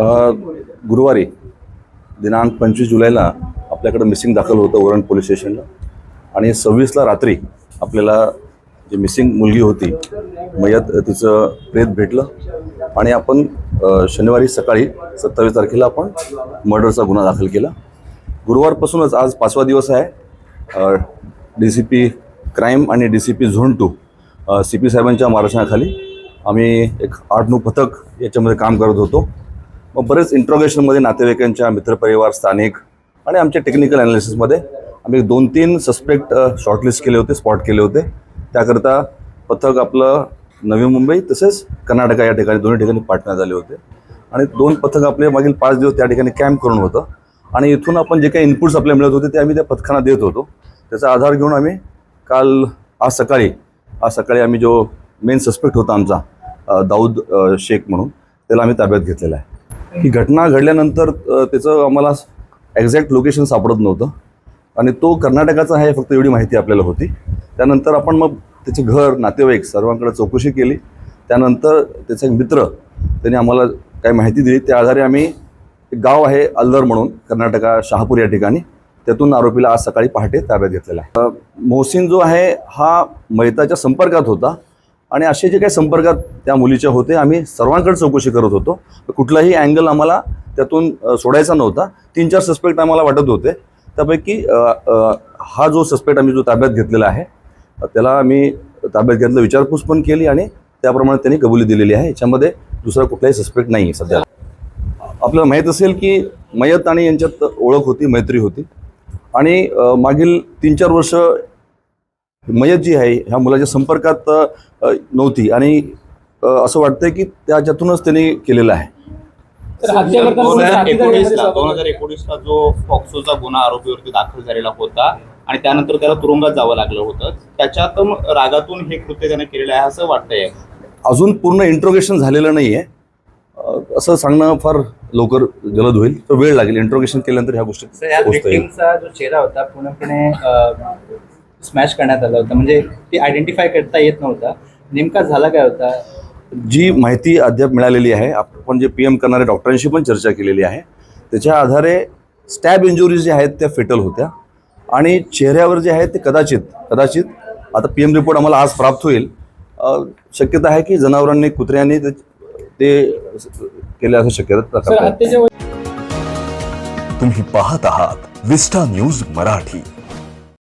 गुरुवारी दिनांक पंचवीस जुलैला आपल्याकडं मिसिंग दाखल होतं वरण पोलीस स्टेशनला. आणि सव्वीसला रात्री आपल्याला जी मिसिंग मुलगी होती मयत तिचं प्रेत भेटलं. आणि आपण शनिवारी सकाळी सत्तावीस तारखेला आपण मर्डरचा गुन्हा दाखल केला. गुरुवारपासूनच आज पाचवा दिवस आहे. डी सी पी क्राईम आणि D C P zone two C P साहेबांच्या मार्गदर्शनाखाली आम्ही एक आठ नऊ पथक याच्यामध्ये काम करत होतो. मग बरेच इंट्रोगेशनमध्ये नातेवाईकांच्या मित्रपरिवार स्थानिक आणि आमच्या टेक्निकल ॲनालिसिसमध्ये आम्ही दोन तीन सस्पेक्ट शॉर्टलिस्ट केले होते स्पॉट केले होते. त्याकरता पथक आपलं नवी मुंबई तसेच कर्नाटका या ठिकाणी दोन्ही ठिकाणी पाठवण्यात आले होते. आणि दोन पथक आपले मागील पाच दिवस त्या ठिकाणी कॅम्प करून होतं. आणि इथून आपण जे काही इनपुट्स आपल्या मिळत होते ते आम्ही त्या पथकांना देत होतो. त्याचा आधार घेऊन आम्ही काल आज सकाळी आज सकाळी आम्ही जो मेन सस्पेक्ट होता आमचा दाऊद शेख म्हणून त्याला आम्ही ताब्यात घेतलेला आहे. ही घटना घडल्यानंतर त्याचं आम्हाला एक्झॅक्ट लोकेशन सापडत नव्हतं. आणि तो कर्नाटकाचा आहे फक्त एवढी माहिती आपल्याला होती. त्यानंतर आपण मग त्याचे घर नातेवाईक सर्वांकडे चौकशी केली. त्यानंतर त्याचा एक मित्र त्याने आम्हाला काही माहिती दिली. त्या आधारे आम्ही एक गाव आहे अल्लर म्हणून कर्नाटका शहापूर या ठिकाणी. त्यातून आरोपीला आज सकाळी पहाटे ताब्यात घेतलेला आहे. मोहसिन जो आहे हा मैताच्या संपर्कात होता. आणि असे जे काही संपर्कात त्या मुलीच्या होते आम्ही सर्वांकडे चौकशी करत होतो. कुठलाही अँगल आम्हाला त्यातून सोडायचा नव्हता. तीन चार सस्पेक्ट आम्हाला वाटत होते. त्यापैकी हा जो सस्पेक्ट आम्ही जो ताब्यात घेतलेला आहे त्याला आम्ही ताब्यात घेतलं विचारपूस पण केली आणि त्याप्रमाणे त्यांनी कबुली दिलेली आहे. याच्यामध्ये दुसरा कुठलाही सस्पेक्ट नाही आहे सध्या आपल्याला माहीत असेल की मयत आणि यांच्यात ओळख होती मैत्री होती. आणि मागील तीन चार वर्ष मयत जी आहे ह्या मुलाच्या संपर्कात नव्हती. आणि असं वाटतंय की त्याच्यातूनच त्यांनी केलेलं आहे. दोन हजार एकोणीसला एखादे दोन हजार एकोणीसला जो फॉक्सोचा गुन्हा आरोपीवरती दाखल झालेला होता आणि त्यानंतर त्याला तुरुंगात जावं लागलं होतं त्याच्यात रागातून हे कृत्य त्याने केलेलं आहे असं वाटतंय. अजून पूर्ण इंट्रोगेशन झालेलं नाही आहे असं सांगणं फार लवकर जलद होईल. तर वेळ लागेल. इंट्रोगेशन केल्यानंतर ह्या गोष्टी जो चेहरा होता पूर्णपणे स्मॅश करण्यात आला होता. म्हणजे ते आयडेंटिफाय करता येत नव्हता. नेमका झाला काय होता? जी माहिती अद्याप मिळालेली आहे आपण जे पी एम करणाऱ्या डॉक्टरांशी पण चर्चा केलेली आहे त्याच्या आधारे स्टॅब इंजुरीज ज्या आहेत त्या फेटल होत्या. आणि चेहऱ्यावर जे आहेत ते कदाचित कदाचित आता पी एम रिपोर्ट आम्हाला आज प्राप्त होईल. शक्यता आहे की जनावरांनी कुत्र्यांनी ते ते केले असं शक्यता तुम्ही पाहत आहात विस्टा न्यूज मराठी.